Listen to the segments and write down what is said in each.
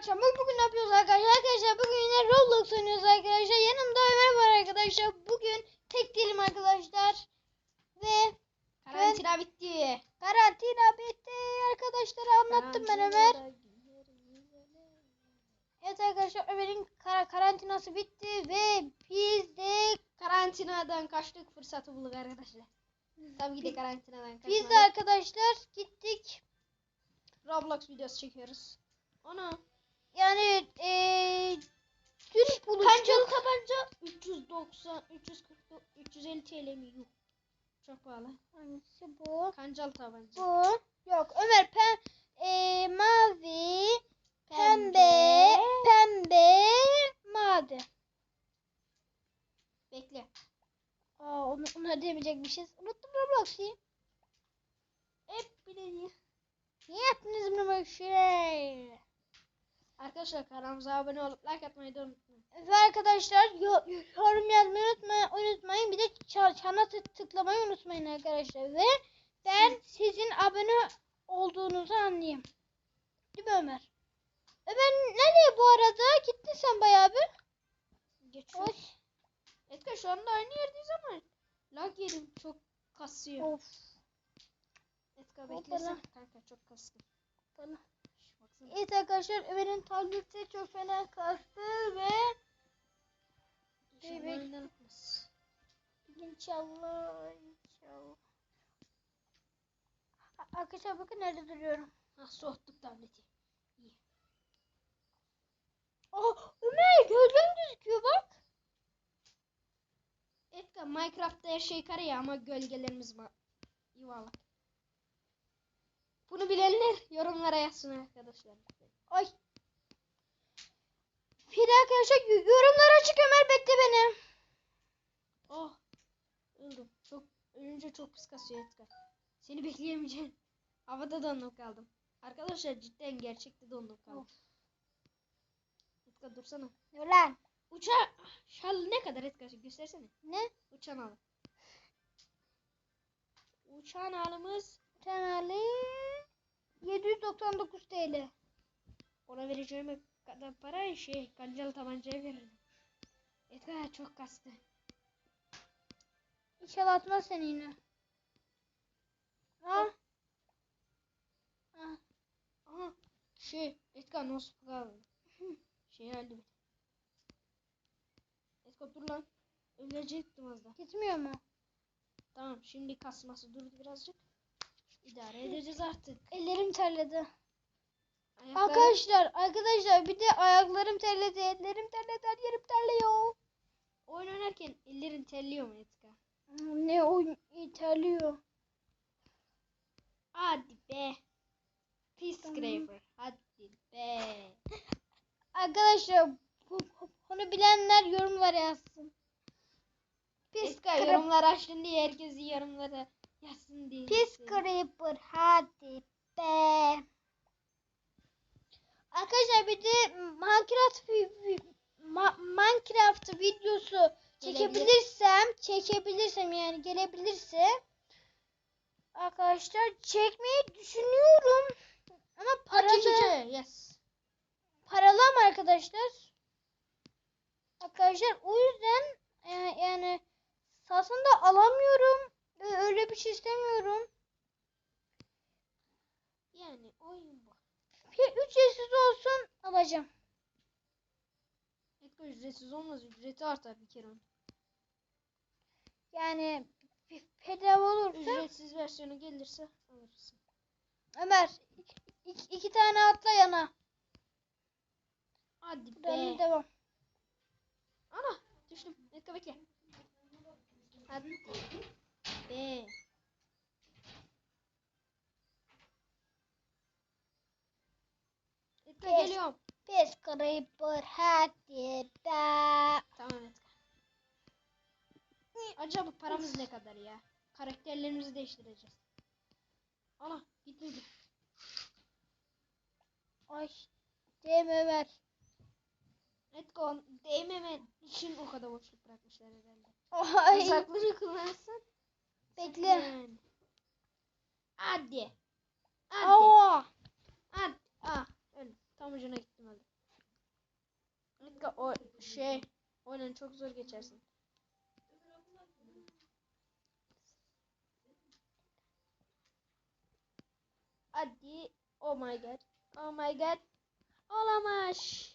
akşamı bugün ne yapıyoruz arkadaşlar? Arkadaşlar bugün yine Roblox oynuyoruz arkadaşlar. Yanımda Ömer var arkadaşlar. Bugün tek değilim arkadaşlar. Ve Karantina bitti. karantina bitti arkadaşlar. Anlattım ben Ömer. Evet arkadaşlar Ömer'in kara karantinası bitti ve biz de Karantinadan kaçtık fırsatı bulduk arkadaşlar. Tabii ki de karantinadan kaçmadık. biz de arkadaşlar gittik. Roblox videosu çekiyoruz. Onu Yani eee dün buluştuk. Kancalı tabanca 390 340 350 TL mi? Yuh. Çok pahalı. Hangisi bu? Kancalı tabanca. Bu. Yok Ömer pem eee, mavi pembe Pembe. pembe mavi. Bekle. Aa onu, onu demeyecekmişiz. Unuttum Roblox'u. Hep bileyim. Niye yaptınız bunu böyle şey? Arkadaşlar kanalımıza abone olup like atmayı da unutmayın. Ve arkadaşlar yo- yorum yazmayı unutmayın, unutmayın. Bir de ça- çana tık- tıklamayı unutmayın arkadaşlar. Ve ben sizin abone olduğunuzu anlayayım. Değil mi Ömer? Ömer nereye bu arada? Gittin sen bayağı bir. Geçiyor. Etka şu anda aynı yerdeyiz ama lag yedim çok kasıyor. Of. Etka beklesene kanka çok kastı. Bana. Evet arkadaşlar Ömer'in tableti çok fena kastı ve İnşallah inşallah inşallah. Arkadaşlar bakın nerede duruyorum. Ha soğuttuk tableti. İyi. Oh Ömer gölgen gözüküyor bak. Etka Minecraft'ta her şey kare ya ama gölgelerimiz var. Yuvarlak. Bunu bilenler yorumlara yazsın arkadaşlar. Ay. Bir de arkadaşlar y- yorumlar açık Ömer bekle beni. Oh. Öldüm. Çok ölünce çok pis kasıyor Etka. Seni bekleyemeyeceğim. Havada dondup kaldım. Arkadaşlar cidden gerçekte dondup kaldım. Etka dursana. Dur lan. Uça şal ne kadar Etka göstersene. Ne? Uçan al. Uçan alımız 799 TL. ona vereceğim kadar para şey kancalı tabancaya veririm. Etka çok kastı. İnşallah atmaz seni yine. Ha? Ha. Aha şey Etka nasıl kaldı? şey halde bir. Etka dur lan. Ölecektim az daha. Gitmiyor mu? Tamam şimdi kasması durdu birazcık. İdare edeceğiz artık. Ellerim terledi. Ayakları- Arkadaşlar, arkadaşlar bir de ayaklarım terledi, ellerim terledi, her yerim terliyor. Oyun oynarken ellerin terliyor mu Etka? Ne oyun iyi terliyor. Hadi be. Peace Tamam. Scraper. Hadi be. Arkadaşlar bu, bunu bilenler yorumlara yazsın. Pis yorumlar açtın diye herkesi yorumlara yazsın diye. pis creeper hadi be. Arkadaşlar bir de Minecraft Minecraft videosu çekebilirsem, çekebilirsem yani gelebilirse arkadaşlar çekmeyi düşünüyorum. Ama paralı. Yes. paralı ama arkadaşlar. Arkadaşlar o yüzden e, yani aslında alamıyorum. Öyle bir şey istemiyorum. Yani oyun bu. Bir ücretsiz olsun alacağım. Etka ücretsiz olmaz. Ücreti artar bir kere onun. Yani bir bedava olursa Ücretsiz versiyonu gelirse alırsın. Ömer iki, iki tane atla yana. Hadi be. devam. Ana düştüm. Etka bekle. Hadi be. Etka Yes. geliyorum. Pis creeper hadi be. Tamam Etka. Acaba paramız ne kadar ya? Karakterlerimizi değiştireceğiz. Ana gitmedi. Ay. Değil mi Ömer? Etka on- değmeme için o kadar boşluk bırakmışlar herhalde. Ay. Uzakları kullanırsan Bekle. yani. Hadi. Hadi. Aa. Hadi. Ah, öyle. Tam ucuna gittim öldüm. Edgar o şey oyunun çok zor geçersin. Hadi. Oh my god. Oh my god. Olamaz.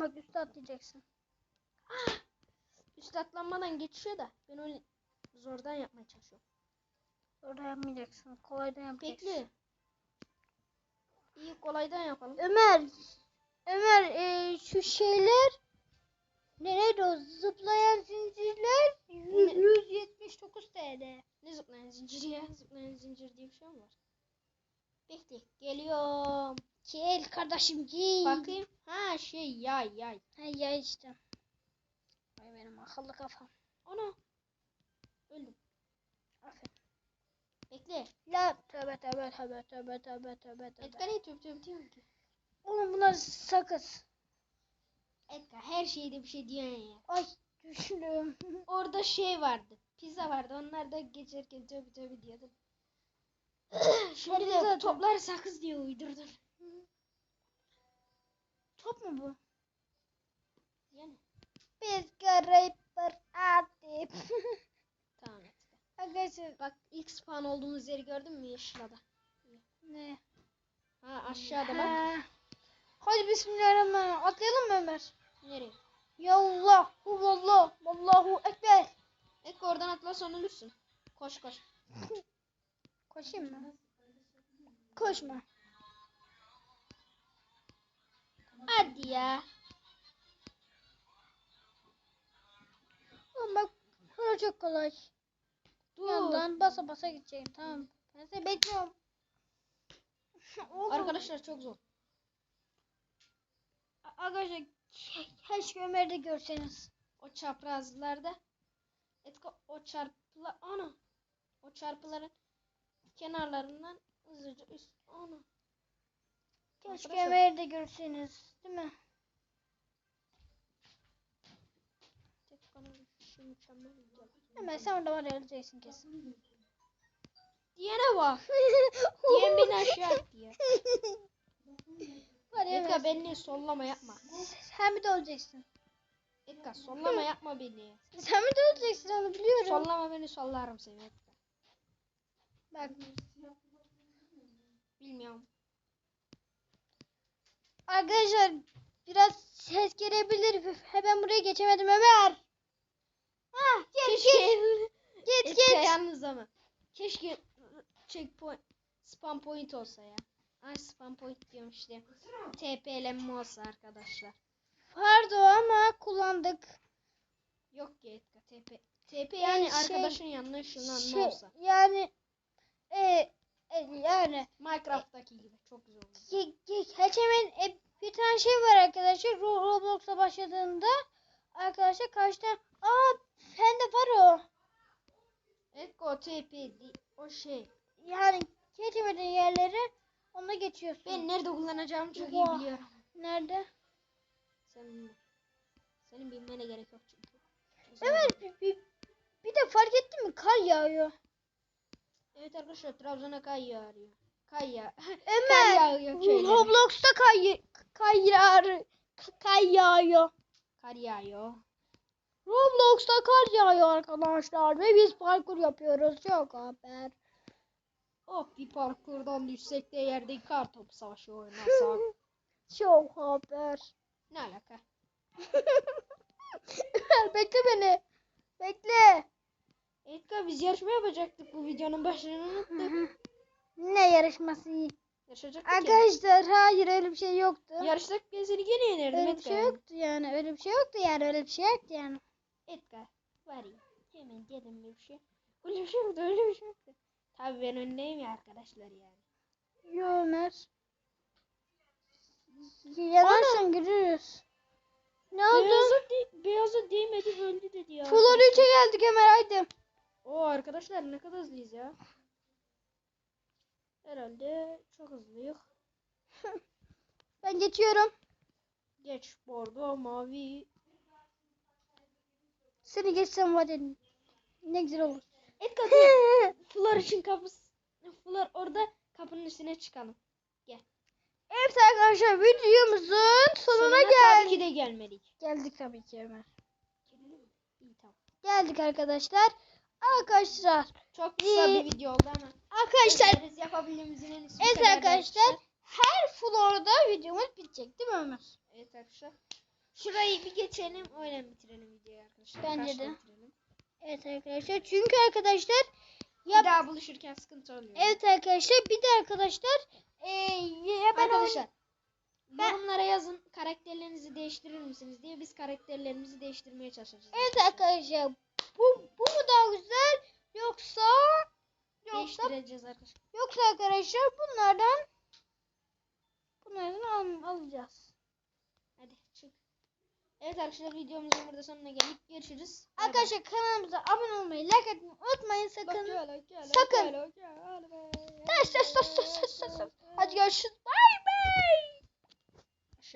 Bak üstü atlayacaksın. Üst atlanmadan geçiyor da ben onu zordan yapmaya çalışıyorum. Orada yapmayacaksın. Kolaydan yapacaksın. Bekle. İyi kolaydan yapalım. Ömer. Ömer e, şu şeyler ne neydi o zıplayan zincirler Ne? 179 TL. Ne zıplayan zincir ya? Zıplayan zincir diye bir şey mi var? Bekle. Geliyorum. Gel kardeşim gel. Bakayım. Ha şey yay yay. Ha ya işte. Akıllı kafam. Ana. Öldüm. Aferin. Bekle. La tövbe tövbe tövbe tövbe tövbe tövbe tövbe. Edgar niye töp töp diyor ki? Oğlum bunlar sakız. Edgar her şeyde bir şey diyorsun ya. Ay düştüm. Orada şey vardı. Pizza vardı. Onlar da geçerken töp töp diyordu. Şimdi de zaten. toplar sakız diye uydurdun. Top mu bu? Yani. Biz bir atıp. Tamam Edgar. Arkadaşlar Bak ilk spawn olduğumuz yeri gördün mü yeşil ada? ne? Ha aşağıda bak. Ha. Hadi bismillahirrahmanirrahim. Atlayalım mı Ömer? Nereye? Ya Allah, huvallah, Allahu ekber. Edgar oradan atla sonra ölürsün. Koş koş. Koşayım mı? Koşma. Hadi ya. Oğlum bak çok kolay. Dur. Yandan basa basa gideceğim tamam. Ben seni bekliyorum. Arkadaşlar çok zor. Arkadaşlar ke- keşke Ömer'i de görseniz. O çaprazlarda Edgar o çarpılar ana o çarpıların kenarlarından hızlıca üst ana Keşke Ömer'i de görseniz. Değil mi? tek bana bir şey mükemmel video. Ömer sen orada var ya öleceksin kesin. Diyene bak. Diyen beni aşağı at diye. Var ya Edgar beni sollama yapma. Sen bir de öleceksin. Edgar sollama yapma beni. Sen bir de öleceksin onu biliyorum. Sollama beni sollarım seni Edgar. Bak Bilmiyorum. arkadaşlar biraz ses gelebilir. Hemen buraya geçemedim Ömer. Ha git Keşke git git yalnız ama. Keşke checkpoint spam point olsa ya. Ay spam point diyorum işte. TP'lenme olsa arkadaşlar. Vardı o ama kullandık. Yok ki Edgar TP. TP yani şey- arkadaşın yanına ışınlanma Şey, olsa. yani e, e, yani Minecraft'taki gibi çok güzel olur. ge- e, bir tane şey var arkadaşlar. Ro- Roblox'a başladığında arkadaşlar karşıdan aa bende var o. Edgar o TP değil, o şey. Yani geçemediğin yerleri onunla geçiyorsun. Ben nerede kullanacağımı çok iyi Oha. biliyorum. Nerede? Sen bilme. Senin bilmene gerek yok çünkü. Evet bir, bir, bir de fark ettin mi kar yağıyor. Evet arkadaşlar Trabzon'a kay yağıyor. Kay ya. kar Ömer yağıyor köylere. Roblox'ta kay, kar yağıyor. Kar yağıyor. Kar yağıyor. Roblox'ta kar yağıyor arkadaşlar ve biz parkur yapıyoruz. Çok haber. Oh bir parkurdan düşsek de yerde kar topu savaşı oynasak. Çok haber. ne alaka? Bekle beni. Bekle. Edgar biz yarışma yapacaktık bu videonun başını unuttuk. Ne yarışması? Yarışacaktık ya. Arkadaşlar hayır öyle bir şey yoktu. Yarışsak ben seni gene yenerdim Öyle bir şey yoktu yani. Öyle bir şey yoktu yani. Öyle bir şey yoktu yani. Edgar var ya hemen dedim bir şey. Öyle bir şey yoktu öyle bir şey yoktu. Tabii ben öndeyim ya arkadaşlar yani. Yo Ömer. Yanarsan görürüz. Ne oldu? Beyaza, de- beyaza değmedi öldü dedi ya. Full 13'e geldik Ömer haydi. Oo arkadaşlar ne kadar hızlıyız ya. Herhalde çok hızlıyız. Ben geçiyorum. Geç bordo mavi. Seni geçsem var ya. Ne güzel olur. Edgar dur. Fular için kapısı. Fular orada kapının üstüne çıkalım. Evet arkadaşlar videomuzun sonuna, Sonuna geldik. tabii ki de gelmedik. Geldik tabii ki. İyi tamam. Geldik arkadaşlar. Arkadaşlar. Çok kısa Ee, bir video oldu ama. Arkadaşlar. Biz yapabildiğimizin en Evet arkadaşlar. Her florda videomuz bitecek değil mi Ömer? Evet arkadaşlar. Şurayı bir geçelim öyle bitirelim videoyu arkadaşlar. Bence de. bitirelim. Evet arkadaşlar. Çünkü arkadaşlar Bir daha buluşurken sıkıntı oluyor. evet arkadaşlar bir de arkadaşlar eee hemen Arkadaşlar Ben- yorumlara yazın karakterlerinizi değiştirir misiniz diye biz karakterlerimizi değiştirmeye çalışacağız. Evet arkadaşlar. Bu bu mu daha güzel yoksa yoksa Değiştireceğiz arkadaşlar. yoksa arkadaşlar bunlardan bunlardan al, alacağız. Evet arkadaşlar videomuzun burada sonuna geldik. Görüşürüz. Bay bay. Arkadaşlar kanalımıza abone olmayı, like atmayı unutmayın sakın. Sakın. Hadi be. Sus, sus, sus, sus, sus, sus. Hadi görüşürüz.